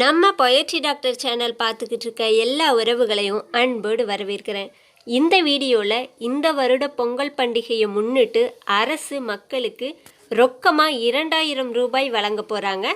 நம்ம poetry doctor channel பார்த்துக்கிட்டு இருக்க எல்லா உறவுகளையும் அன்போடு வரவேற்கிறேன். இந்த வீடியோவில் இந்த வருட பொங்கல் பண்டிகையை முன்னிட்டு அரசு மக்களுக்கு ரொக்கமாக இரண்டாயிரம் ரூபாய் வழங்க போகிறாங்க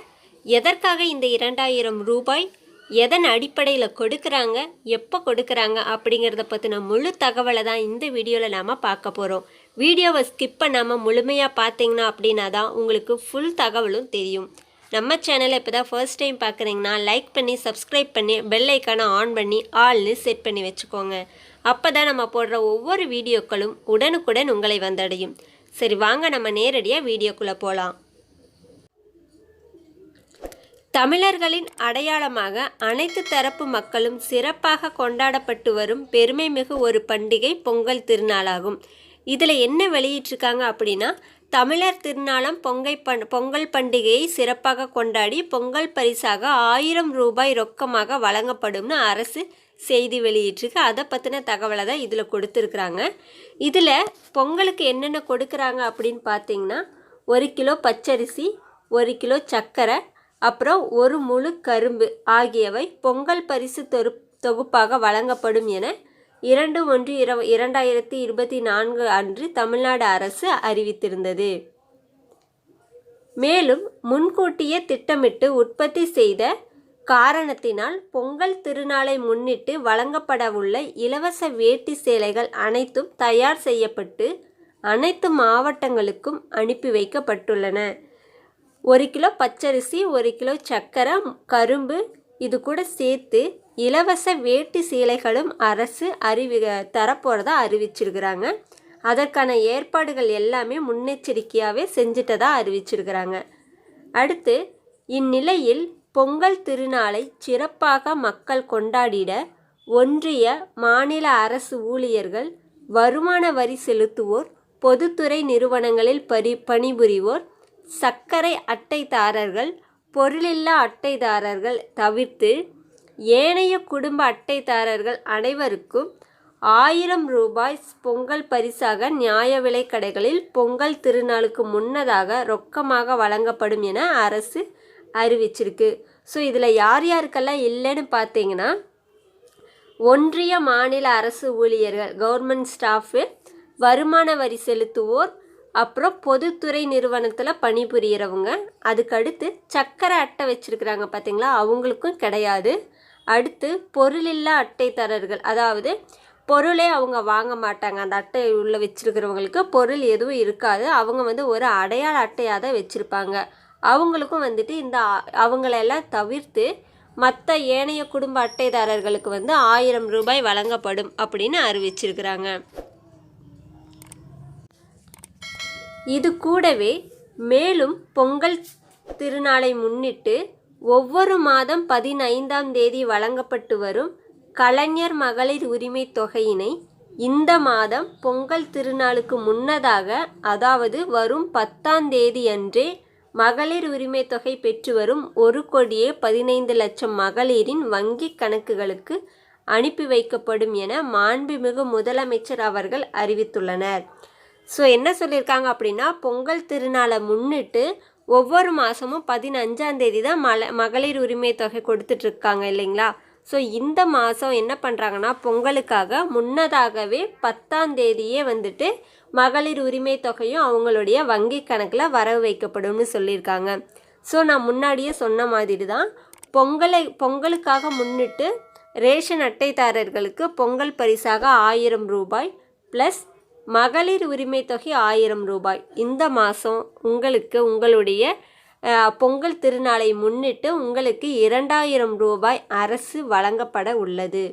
எதற்காக இந்த இரண்டாயிரம் ரூபாய்? எதன் அடிப்படையில் கொடுக்குறாங்க? எப்போ கொடுக்குறாங்க? அப்படிங்கிறத பற்றின முழு தகவலை தான் இந்த வீடியோவில் நாம் பார்க்க போகிறோம் வீடியோவை ஸ்கிப் பண்ணாமல் முழுமையாக பார்த்தீங்கன்னா அப்படின்னா தான் உங்களுக்கு ஃபுல் தகவலும் தெரியும். நம்ம சேனலை இப்போ தான் ஃபர்ஸ்ட் டைம் பார்க்குறீங்கன்னா லைக் பண்ணி சப்ஸ்கிரைப் பண்ணி பெல் ஐக்கானை ஆன் பண்ணி ஆல்னு செட் பண்ணி வச்சுக்கோங்க. அப்போ தான் நம்ம போடுற ஒவ்வொரு வீடியோக்களும் உடனுக்குடன் உங்களை வந்தடையும். சரி வாங்க நம்ம நேரடியாக வீடியோக்குள்ளே போகலாம் தமிழர்களின் அடையாளமாக அனைத்து தரப்பு மக்களும் சிறப்பாக கொண்டாடப்பட்டு வரும் பெருமைமிகு ஒரு பண்டிகை பொங்கல் திருநாளாகும். இதில் என்ன வெளியிட்டிருக்காங்க அப்படின்னா தமிழர் திருநாளம் பொங்கை பண் பொங்கல் பண்டிகையை சிறப்பாக கொண்டாடி பொங்கல் பரிசாக ஆயிரம் ரூபாய் ரொக்கமாக வழங்கப்படும்னு அரசு செய்தி வெளியிட்டிருக்கு. அதை பற்றின தகவலை தான் இதில் கொடுத்துருக்குறாங்க. இதில் பொங்கலுக்கு என்னென்ன கொடுக்குறாங்க அப்படின்னு பார்த்தீங்கன்னா ஒரு கிலோ பச்சரிசி ஒரு கிலோ சர்க்கரை அப்புறம் ஒரு முழு கரும்பு ஆகியவை பொங்கல் பரிசு தொரு தொகுப்பாக வழங்கப்படும் என இரண்டு ஒன்று இர இரண்டாயிரத்தி இருபத்தி நான்கு அன்று தமிழ்நாடு அரசு அறிவித்திருந்தது. மேலும் முன்கூட்டியே திட்டமிட்டு உற்பத்தி செய்த காரணத்தினால் பொங்கல் திருநாளை முன்னிட்டு வழங்கப்படவுள்ள இலவச வேட்டி சேலைகள் அனைத்தும் தயார் செய்யப்பட்டு அனைத்து மாவட்டங்களுக்கும் அனுப்பி வைக்கப்பட்டுள்ளன. ஒரு கிலோ பச்சரிசி ஒரு கிலோ சக்கரை கரும்பு இது கூட சேர்த்து இலவச வேட்டி சீலைகளும் அரசு அறிவி தரப்போகிறதா அறிவிச்சிருக்கிறாங்க. அதற்கான ஏற்பாடுகள் எல்லாமே முன்னெச்சரிக்கையாகவே செஞ்சிட்டதா அறிவிச்சிருக்கிறாங்க. அடுத்து இந்நிலையில் பொங்கல் திருநாளை சிறப்பாக மக்கள் கொண்டாடிட ஒன்றிய மாநில அரசு ஊழியர்கள் வருமான வரி செலுத்துவோர் பொதுத்துறை நிறுவனங்களில் பரி பணிபுரிவோர் சர்க்கரை அட்டைதாரர்கள் பொருளில்லா அட்டைதாரர்கள் தவிர்த்து ஏனைய குடும்ப அட்டைதாரர்கள் அனைவருக்கும் ஆயிரம் ரூபாய் பொங்கல் பரிசாக நியாய விலை கடைகளில் பொங்கல் திருநாளுக்கு முன்னதாக ரொக்கமாக வழங்கப்படும் என அரசு அறிவிச்சிருக்கு. ஸோ இதில் யார் யாருக்கெல்லாம் இல்லைன்னு பார்த்தீங்கன்னா ஒன்றிய மாநில அரசு ஊழியர்கள் கவர்மெண்ட் ஸ்டாஃபு வருமான வரி செலுத்துவோர் அப்புறம் பொதுத்துறை நிறுவனத்தில் பணிபுரியறவங்க. அதுக்கடுத்து சக்கரை அட்டை வச்சுருக்குறாங்க பார்த்தீங்களா அவங்களுக்கும் கிடையாது. அடுத்து பொருளில்லா அட்டைதாரர்கள் அதாவது பொருளே அவங்க வாங்க மாட்டாங்க. அந்த அட்டை உள்ளே வச்சுருக்கிறவங்களுக்கு பொருள் எதுவும் இருக்காது. அவங்க வந்து ஒரு அடையாள அட்டையாக தான் வச்சுருப்பாங்க. அவங்களுக்கும் வந்துட்டு இந்த அவங்களெல்லாம் தவிர்த்து மற்ற ஏனைய குடும்ப அட்டைதாரர்களுக்கு வந்து ஆயிரம் ரூபாய் வழங்கப்படும் அப்படின்னு அறிவிச்சிருக்கிறாங்க. இது கூடவே மேலும் பொங்கல் திருநாளை முன்னிட்டு ஒவ்வொரு மாதம் பதினைந்தாம் தேதி வழங்கப்பட்டு வரும் கலைஞர் மகளிர் உரிமை தொகையினை இந்த மாதம் பொங்கல் திருநாளுக்கு முன்னதாக அதாவது வரும் பத்தாம் தேதி அன்றே மகளிர் உரிமை தொகை பெற்று வரும் ஒரு கோடியே பதினைந்து லட்சம் மகளிரின் வங்கி கணக்குகளுக்கு அனுப்பி வைக்கப்படும் என மாண்புமிகு முதலமைச்சர் அவர்கள் அறிவித்துள்ளனர். ஸோ என்ன சொல்லியிருக்காங்க அப்படின்னா பொங்கல் திருநாளை முன்னிட்டு ஒவ்வொரு மாதமும் பதினஞ்சாம் தேதி தான் மல மகளிர் உரிமை தொகை கொடுத்துட்ருக்காங்க இல்லைங்களா? ஸோ இந்த மாதம் என்ன பண்ணுறாங்கன்னா பொங்கலுக்காக முன்னதாகவே பத்தாம் தேதியே வந்துட்டு மகளிர் உரிமை தொகையும் அவங்களுடைய வங்கி கணக்கில் வரவு வைக்கப்படும்னு சொல்லியிருக்காங்க ஸோ நான் முன்னாடியே சொன்ன மாதிரி தான் பொங்கலை பொங்கலுக்காக முன்னிட்டு ரேஷன் அட்டைதாரர்களுக்கு பொங்கல் பரிசாக ஆயிரம் ரூபாய் ப்ளஸ் மகளிர் உரிமை தொகை ஆயிரம் ரூபாய். இந்த மாதம் உங்களுக்கு உங்களுடைய பொங்கல் திருநாளை முன்னிட்டு உங்களுக்கு இரண்டாயிரம் ரூபாய் அரசு வழங்கப்பட உள்ளது.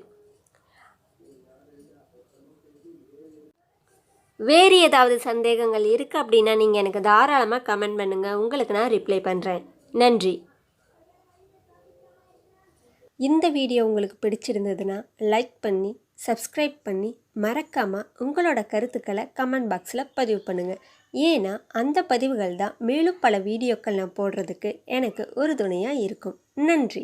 வேறு ஏதாவது சந்தேகங்கள் இருக்குது அப்படின்னா நீங்கள் எனக்கு தாராளமாக கமெண்ட் பண்ணுங்கள் உங்களுக்கு நான் ரிப்ளை பண்ணுறேன் நன்றி. இந்த வீடியோ உங்களுக்கு பிடிச்சிருந்ததுன்னா லைக் பண்ணி சப்ஸ்கிரைப் பண்ணி மறக்காமல் உங்களோட கருத்துக்களை கமெண்ட் பாக்ஸில் பதிவு பண்ணுங்கள் ஏன்னா அந்த பதிவுகள் தான் மேலும் பல வீடியோக்கள் நான் போடுறதுக்கு எனக்கு உறுதுணையாக இருக்கும். நன்றி.